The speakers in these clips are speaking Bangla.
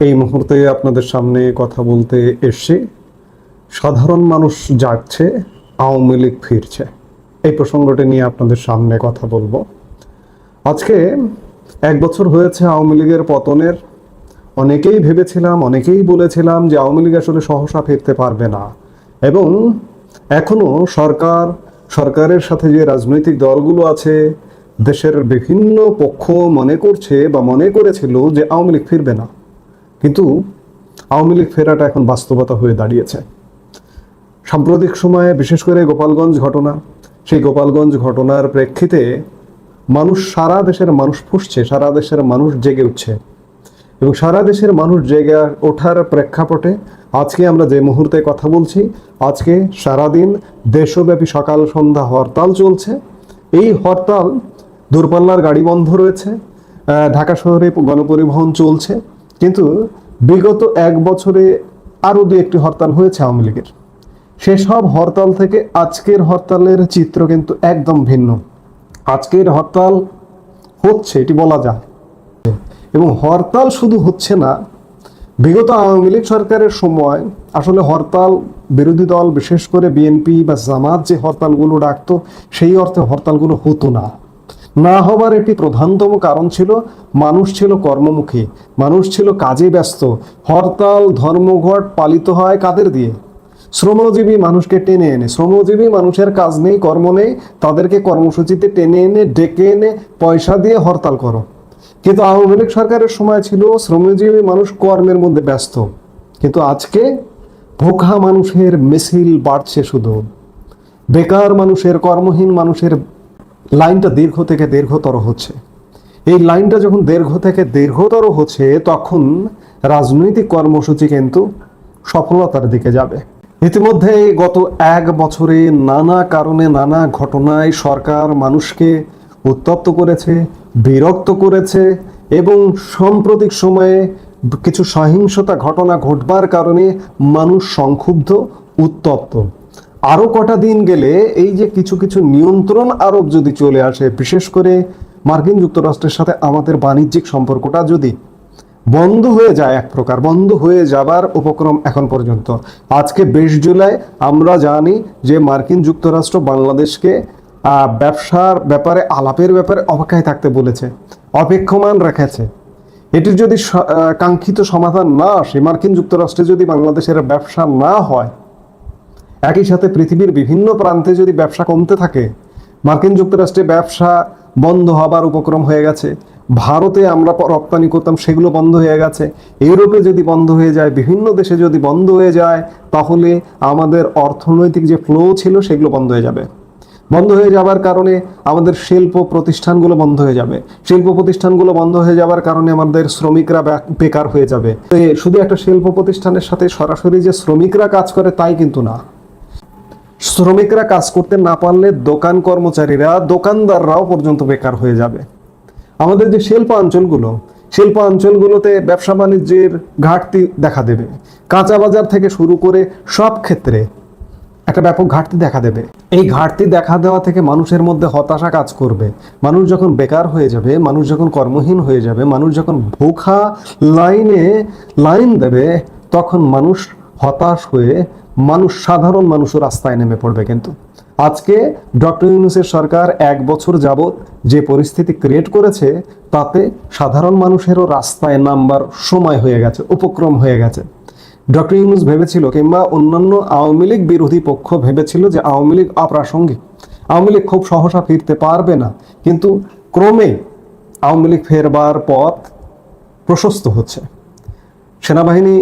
এই মুহূর্তে আপনাদের সামনে কথা বলতে এসছি। সাধারণ মানুষ জাগছে, আওয়ামী লীগ ফিরছে। এই প্রসঙ্গটি নিয়ে আপনাদের সামনে কথা বলব। আজকে এক বছর হয়েছে আওয়ামী লীগের পতনের। অনেকেই ভেবেছিলাম, অনেকেই বলেছিলাম যে আওয়ামী লীগ আসলে সহসা ফিরতে পারবে না। এবং এখনও সরকার, সরকারের সাথে যে রাজনৈতিক দলগুলো আছে, দেশের বিভিন্ন পক্ষ মনে করছে বা মনে করেছিল যে আওয়ামী লীগ ফিরবে না। কিন্তু আওয়ামী লীগ ফেরাটা এখন বাস্তবতা হয়ে দাঁড়িয়েছে। সাম্প্রতিক সময়ে বিশেষ করে গোপালগঞ্জ ঘটনা, সেই গোপালগঞ্জ ঘটনার প্রেক্ষিতে মানুষ সারা দেশের মানুষ ফুসছে, সারা দেশের মানুষ জেগে উঠছে এবং সারা দেশের মানুষ জেগে ওঠার প্রেক্ষাপটে আজকে আমরা যে মুহূর্তে কথা বলছি, আজকে সারাদিন দেশব্যাপী সকাল সন্ধ্যা হরতাল চলছে। এই হরতাল দূরপাল্লার গাড়ি বন্ধ রয়েছে ঢাকা শহরে গণপরিবহন চলছে। কিন্তু বিগত এক বছরে আরও দু একটি হরতাল হয়েছে আওয়ামী লীগের। সেসব হরতাল থেকে আজকের হরতালের চিত্র কিন্তু একদম ভিন্ন। আজকের হরতাল হচ্ছে, এটি বলা যায়। এবং হরতাল শুধু হচ্ছে না, বিগত আওয়ামী লীগ সরকারের সময় আসলে হরতাল বিরোধী দল, বিশেষ করে বিএনপি বা জামাত যে হরতালগুলো ডাকতো, সেই অর্থে হরতালগুলো হতো না। না হবার একটি প্রধানতম কারণ ছিল, মানুষ ছিল কর্মমুখী, মানুষ ছিল কাজে ব্যস্ত, হরতাল, ধর্মঘট পালিত হয় কাদের দিয়ে? শ্রমজীবী মানুষকে টেনে এনে, শ্রমজীবী মানুষের কাজ নেই, কর্ম নেই, তাদেরকে কর্মসূচিতে টেনে এনে, ডেকে এনে, পয়সা দিয়ে হরতাল করো। কিন্তু আওয়ামী লীগ সরকারের সময় ছিল, শ্রমজীবী মানুষ কর্মের মধ্যে ব্যস্ত। কিন্তু আজকে ভোকা মানুষের মিছিল বাড়ছে শুধু। বেকার মানুষের, কর্মহীন মানুষের লাইনটা দীর্ঘ থেকে দীর্ঘতর হচ্ছে। এই লাইনটা যখন দীর্ঘ থেকে দীর্ঘতর হচ্ছে, তখন রাজনৈতিক কর্মসূচি কিন্তু সফলতার দিকে যাবে। ইতিমধ্যে গত এক বছরে নানা কারণে নানা ঘটনায় সরকার মানুষকে উত্তপ্ত করেছে, বিরক্ত করেছে এবং সাম্প্রতিক সময়ে কিছু সহিংসতা ঘটনা ঘটবার কারণে মানুষ সংক্ষুব্ধ, উত্তপ্ত। আরও কটা দিন গেলে এই যে কিছু কিছু নিয়ন্ত্রণ আরোপ যদি চলে আসে, বিশেষ করে মার্কিন যুক্তরাষ্ট্রের সাথে আমাদের বাণিজ্যিক সম্পর্কটা যদি বন্ধ হয়ে যায় এক প্রকার, বন্ধ হয়ে যাবার উপক্রম এখন পর্যন্ত। আজকে বিশ জুলাই, আমরা জানি যে মার্কিন যুক্তরাষ্ট্র বাংলাদেশকে ব্যবসার ব্যাপারে, আলাপের ব্যাপারে অপেক্ষায় থাকতে বলেছে, অপেক্ষমান রেখেছে। এটির যদি কাঙ্ক্ষিত সমাধান না আসে, মার্কিন যুক্তরাষ্ট্রে যদি বাংলাদেশের ব্যবসা না হয় একই সাথে পৃথিবীর বিভিন্ন প্রান্তে যদি ব্যবসা কমতে থাকে, মার্কিন যুক্তরাষ্ট্রে ব্যবসা বন্ধ হবার উপক্রম হয়ে গেছে। ভারতে আমরা রপ্তানি করতাম, সেগুলো বন্ধ হয়ে গেছে। ইউরোপে যদি বন্ধ হয়ে যায়, বিভিন্ন দেশে যদি বন্ধ হয়ে যায়, তাহলে আমাদের অর্থনৈতিক যে ফ্লো ছিল, সেগুলো বন্ধ হয়ে যাবে। বন্ধ হয়ে যাবার কারণে আমাদের শিল্প প্রতিষ্ঠানগুলো বন্ধ হয়ে যাবে। শিল্প প্রতিষ্ঠানগুলো বন্ধ হয়ে যাবার কারণে আমাদের শ্রমিকরা বেকার হয়ে যাবে। শুধু একটা শিল্প প্রতিষ্ঠানের সাথে সরাসরি যে শ্রমিকরা কাজ করে, তাই কিন্তু না। শ্রমিকরা কাজ করতে না পারলে দোকান কর্মচারীরা দোকানদাররাও পর্যন্ত বেকার হয়ে যাবে। আমাদের যে শিল্প অঞ্চলগুলো, শিল্প অঞ্চলগুলোতে ব্যবসা বাণিজ্যের ঘাটতি দেখা দেবে। কাঁচা বাজার থেকে শুরু করে সব ক্ষেত্রে একটা ব্যাপক ঘাটতি দেখা দেবে। এই ঘাটতি দেখা দেওয়া থেকে মানুষের মধ্যে হতাশা কাজ করবে। মানুষ যখন বেকার হয়ে যাবে, মানুষ যখন কর্মহীন হয়ে যাবে, মানুষ যখন ভোখা লাইনে, লাইন দেবে, তখন মানুষ হতাশ হয়ে মানুষ, সাধারণ মানুষও রাস্তায় নেমে পড়বে কিন্তু। আজকে ডক্টর ইউনুসের সরকার এক বছর যাবৎ যে পরিস্থিতি ক্রিয়েট করেছে, তাতে সাধারণ মানুষেরও রাস্তায় নামবার সময় হয়ে গেছে, উপক্রম হয়ে গেছে। ডক্টর ইউনুস ভেবেছিল কিংবা অন্যান্য আওয়ামী লীগ বিরোধী পক্ষ ভেবেছিল যে আওয়ামী লীগ অপ্রাসঙ্গিক। আওয়ামী লীগ খুব সহসা ফিরতে পারবে না, কিন্তু ক্রমে আওয়ামী লীগ ফেরবার পথ প্রশস্ত হচ্ছে। সেনাবাহিনী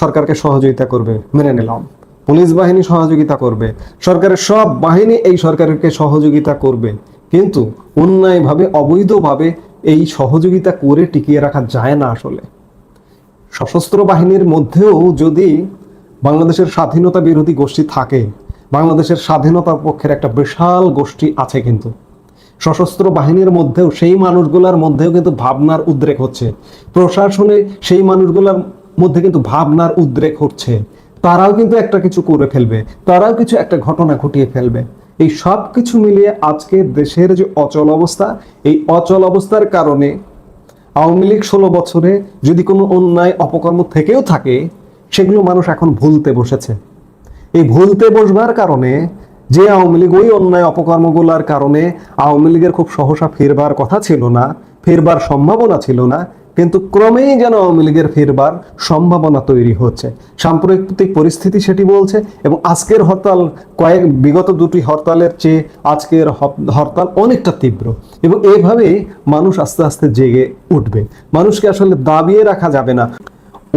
সরকারকে সহযোগিতা করবে, মেনে নিলাম। পুলিশ বাহিনী সহযোগিতা করবে। সরকারের সব বাহিনী এই সরকারকে সহযোগিতা করবে। কিন্তু অন্যায়ভাবে, অবৈধভাবে এই সহযোগিতা করে টিকিয়ে রাখা যায় না আসলে। সশস্ত্র বাহিনীর মধ্যেও যদি বাংলাদেশের স্বাধীনতা বিরোধী গোষ্ঠী থাকে, বাংলাদেশের স্বাধীনতার পক্ষের একটা বিশাল গোষ্ঠী আছে কিন্তু। সশস্ত্র বাহিনীর মধ্যেও, সেই মানুষগুলোর মধ্যেও কিন্তু ভাবনার উদ্রেক হচ্ছে। প্রশাসনে সেই মানুষগুলোর মধ্যে কিন্তু ভাবনার উদ্রেক হচ্ছে। তারাও কিন্তু একটা কিছু করে ফেলবে, তারাও কিছু একটা ঘটনা ঘটিয়ে ফেলবে। এই সব কিছু মিলিয়ে আজকে দেশের যে অচল অবস্থা, এই অচল অবস্থার কারণে আওয়ামী লীগ ষোলো বছরে যদি কোনো অন্যায় অপকর্ম থেকেও থাকে, সেগুলো মানুষ এখন ভুলতে বসেছে। এই ভুলতে বসবার কারণে যে আওয়ামী লীগ ওই অন্যায় অপকর্মগুলোর কারণে আওয়ামী লীগের খুব সহসা ফেরবার কথা ছিল না, ফেরবার সম্ভাবনা ছিল না কিন্তু ক্রমেই যেন আওয়ামী লীগের ফেরবার সম্ভাবনা তৈরি হচ্ছে। সাম্প্রতিক পরিস্থিতি সেটি বলছে এবং আজকের হরতাল কয়েক, বিগত দুটি হরতালের চেয়ে আজকের হরতাল অনেকটা তীব্র এবং এইভাবেই মানুষ আস্তে আস্তে জেগে উঠবে। মানুষকে আসলে দাবিয়ে রাখা যাবে না।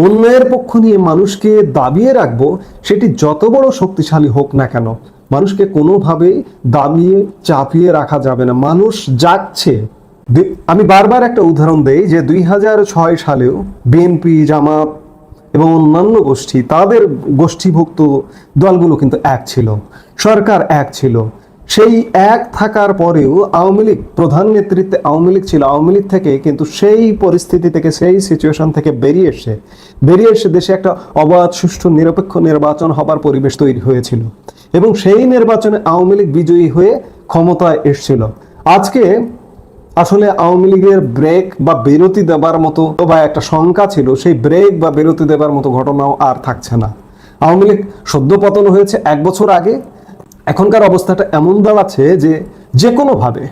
অন্যায়ের পক্ষ নিয়ে মানুষকে দাবিয়ে রাখব, সেটি যত বড় শক্তিশালী হোক না কেন, মানুষকে কোনোভাবেই দাবিয়ে চাপিয়ে রাখা যাবে না। মানুষ যাচ্ছে আমি বারবার একটা উদাহরণ দেই যে দুই ছয় সালেও বিএনপি জামাত এবং অন্যান্য গোষ্ঠী, তাদের গোষ্ঠীভুক্ত দলগুলো কিন্তু এক ছিল, সরকার এক ছিল। সেই এক থাকার পরেও আওয়ামী লীগ, প্রধান নেতৃত্বে আওয়ামী লীগ ছিল, আওয়ামী লীগ থেকে কিন্তু সেই পরিস্থিতি থেকে, সেই সিচুয়েশন থেকে বেরিয়ে এসে বেরিয়ে এসে দেশে একটা অবাধ, সুষ্ঠু, নিরপেক্ষ নির্বাচন হবার পরিবেশ তৈরি হয়েছিল এবং সেই নির্বাচনে আওয়ামী লীগ বিজয়ী হয়ে ক্ষমতায় এসেছিল। আজকে আসলে আওয়ামী লীগের ব্রেক বা বিরতি দেবার মতো বা একটা শঙ্কা ছিল, সেই ব্রেক বা বিরতি দেবার মতো ঘটনাও আর থাকছে না। আওয়ামী লীগ সদ্য পতন হয়েছে এক বছর আগে। এখনকার অবস্থাটা এমন দাঁড়াচ্ছে যে যে কোনোভাবে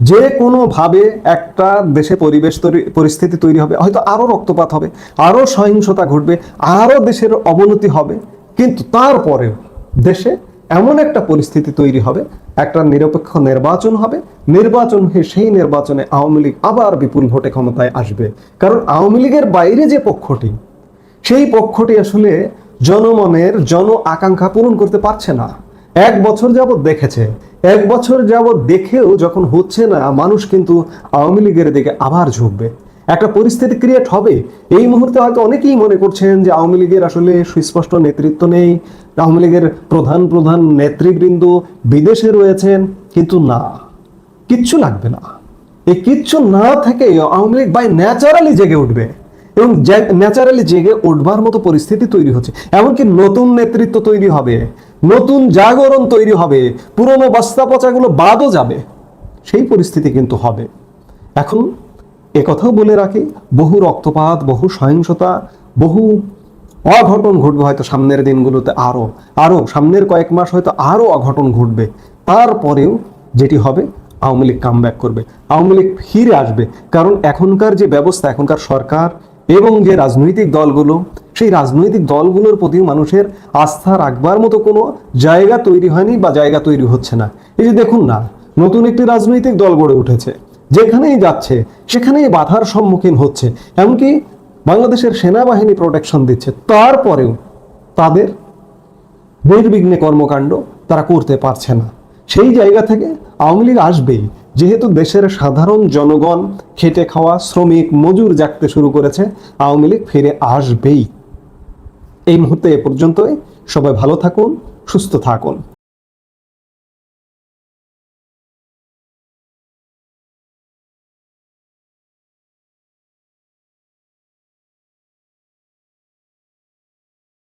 যে কোনোভাবে একটা দেশে পরিবেশ তৈরি, পরিস্থিতি তৈরি হবে। হয়তো আরও রক্তপাত হবে, আরও সহিংসতা ঘটবে, আরও দেশের অবনতি হবে। কিন্তু তারপরেও দেশে এমন একটা পরিস্থিতি তৈরি হবে, একটা নিরপেক্ষ নির্বাচন হবে, নির্বাচন হয়ে সেই নির্বাচনে আওয়ামী লীগ আবার বিপুল ভোটে ক্ষমতায় আসবে। কারণ আওয়ামী লীগের বাইরে যে পক্ষটি, সেই পক্ষটি আসলে জনমনের জন আকাঙ্ক্ষা পূরণ করতে পারছে না। এক বছর যাবৎ দেখেছে, এক বছর যাবৎ দেখেও যখন হচ্ছে না, মানুষ কিন্তু আওয়ামী লীগের দিকে আবার ঝুঁকবে। একটা পরিস্থিতি ক্রিয়েট হবে। এই মুহূর্তে হয়তো অনেকেই মনে করছেন যে আওয়ামী লীগের আসলে সুস্পষ্ট নেতৃত্ব নেই। আওয়ামী লীগের প্রধান প্রধান নেতৃবৃন্দ বিদেশে রয়েছেন, কিন্তু না, কিচ্ছু লাগবে না। এই কিচ্ছু না থেকে আওয়ামী লীগ বাই ন্যাচারালি জেগে উঠবে এবং ন্যাচারালি জেগে উঠবার মতো পরিস্থিতি তৈরি হচ্ছে। এমনকি নতুন নেতৃত্ব তৈরি হবে, নতুন জাগরণ তৈরি হবে, পুরনো বস্তা পচাগুলো বাদও যাবে। সেই পরিস্থিতি কিন্তু হবে। এখন একথাও বলে রাখি, বহু রক্তপাত, বহু সহিংসতা, বহু অঘটন ঘটবে হয়তো সামনের দিনগুলোতে আরও আরও সামনের কয়েক মাস হয়তো আরও অঘটন ঘটবে। তারপরেও যেটি হবে, আওয়ামী লীগ কাম ব্যাক করবে, আওয়ামী লীগ ফিরে আসবে। কারণ এখনকার যে ব্যবস্থা, এখনকার সরকার এবং যে রাজনৈতিক দলগুলো, সেই রাজনৈতিক দলগুলোর প্রতিও মানুষের আস্থা রাখবার মতো কোনো জায়গা তৈরি হয়নি বা জায়গা তৈরি হচ্ছে না। এই যে দেখুন না, নতুন একটি রাজনৈতিক দল গড়ে উঠেছে। যেখানেই যাচ্ছে, সেখানেই বাধার সম্মুখীন হচ্ছে। এমনকি বাংলাদেশের সেনাবাহিনী প্রোটেকশন দিচ্ছে। তারপরেও তাদের নির্বিঘ্নে কর্মকাণ্ড তারা করতে পারছে না। সেই জায়গা থেকে আওয়ামী লীগ আসবেই। যেহেতু দেশের সাধারণ জনগণ খেটে খাওয়া শ্রমিক মজুর জাগতে শুরু করেছে, আওয়ামী লীগ ফিরে আসবেই। এই মুহূর্তে এ পর্যন্তই। সবাই ভালো থাকুন, সুস্থ থাকুন।